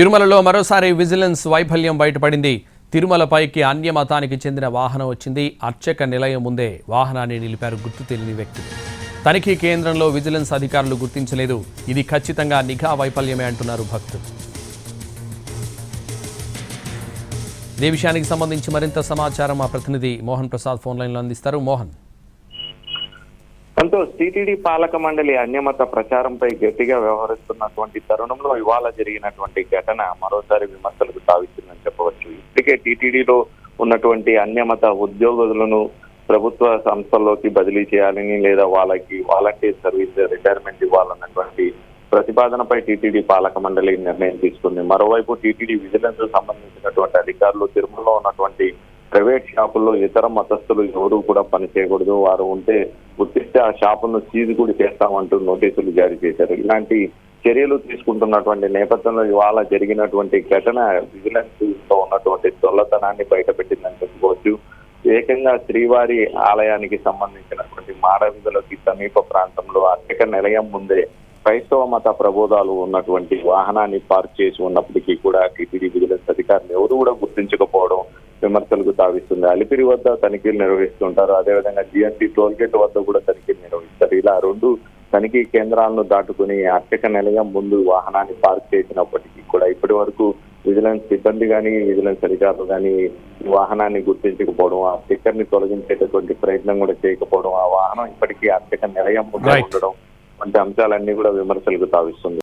తిరుమలలో మరోసారి విజిలెన్స్ వైఫల్యం బయటపడింది. తిరుమలపైకి అన్య మతానికి చెందిన వాహనం వచ్చింది. అర్చక నిలయం ముందే వాహనాన్ని నిలిపారు గుర్తు తెలియని వ్యక్తులు. తనిఖీ కేంద్రంలో విజిలెన్స్ అధికారులు గుర్తించలేదు. ఇది ఖచ్చితంగా నిఘా వైఫల్యమే అంటున్నారు భక్తులు. ఇదే విషయానికి సంబంధించి మరింత సమాచారం మా ప్రతినిధి మోహన్ ప్రసాద్ ఫోన్ లైన్లో అందిస్తారు. మోహన్. సంతోష్ టీటీడీ పాలక మండలి అన్యమత ప్రచారంపై గట్టిగా వ్యవహరిస్తున్నటువంటి తరుణంలో ఇవాళ జరిగినటువంటి ఘటన మరోసారి విమర్శలకు తావిస్తుందని చెప్పవచ్చు. ఇప్పటికే టీటీడీలో ఉన్నటువంటి అన్యమత ఉద్యోగులను ప్రభుత్వ సంస్థల్లోకి బదిలీ చేయాలని లేదా వాళ్ళకి వాలంటీర్ సర్వీస్ రిటైర్మెంట్ ఇవ్వాలన్నటువంటి ప్రతిపాదనపై టీటీడీ పాలక మండలి నిర్ణయం తీసుకుంది. మరోవైపు టీటీడీ విజిలెన్స్ సంబంధించినటువంటి అధికారులు తిరుమలలో ఉన్నటువంటి ప్రైవేట్ షాపుల్లో ఇతర మతస్థులు ఎవరు కూడా పని చేయకూడదు. వారు ఉంటే గుర్తిస్తే ఆ షాపును సీజ్ కూడా చేస్తామంటూ నోటీసులు జారీ చేశారు. ఇలాంటి చర్యలు తీసుకుంటున్నటువంటి నేపథ్యంలో ఇవాళ జరిగినటువంటి ఘటన విజిలెన్స్లో ఉన్నటువంటి దొల్లతనాన్ని బయటపెట్టిందని చెప్పుకోవచ్చు. ఏకంగా శ్రీవారి ఆలయానికి సంబంధించినటువంటి మాడవిధులకి సమీప ప్రాంతంలో అర్చక నిలయం ముందే క్రైస్తవ మత ప్రబోధాలు ఉన్నటువంటి వాహనాన్ని పార్క్ చేసి ఉన్నప్పటికీ కూడా టీటీడీ విజిలెన్స్ అధికారులు ఎవరు కూడా గుర్తించకపోవడం విమర్శలకు తావిస్తుంది అలిపిరి వద్ద తనిఖీలు నిర్వహిస్తుంటారు. అదేవిధంగా జిఎన్టీ టోల్ గేట్ వద్ద కూడా తనిఖీలు నిర్వహిస్తారు. ఇలా రెండు తనిఖీ కేంద్రాలను దాటుకుని అర్చక నిలయం ముందు వాహనాన్ని పార్క్ చేసినప్పటికీ కూడా ఇప్పటి వరకు విజిలెన్స్ సిబ్బంది కానీ విజిలెన్స్ అధికారులు కానీ వాహనాన్ని గుర్తించకపోవడం ఆ స్టిక్కర్ని తొలగించేటటువంటి ప్రయత్నం కూడా చేయకపోవడం ఆ వాహనం ఇప్పటికీ అర్చక నిలయం ముందు. ఉండడం వంటి అంశాలన్నీ కూడా విమర్శలకు తావిస్తుంది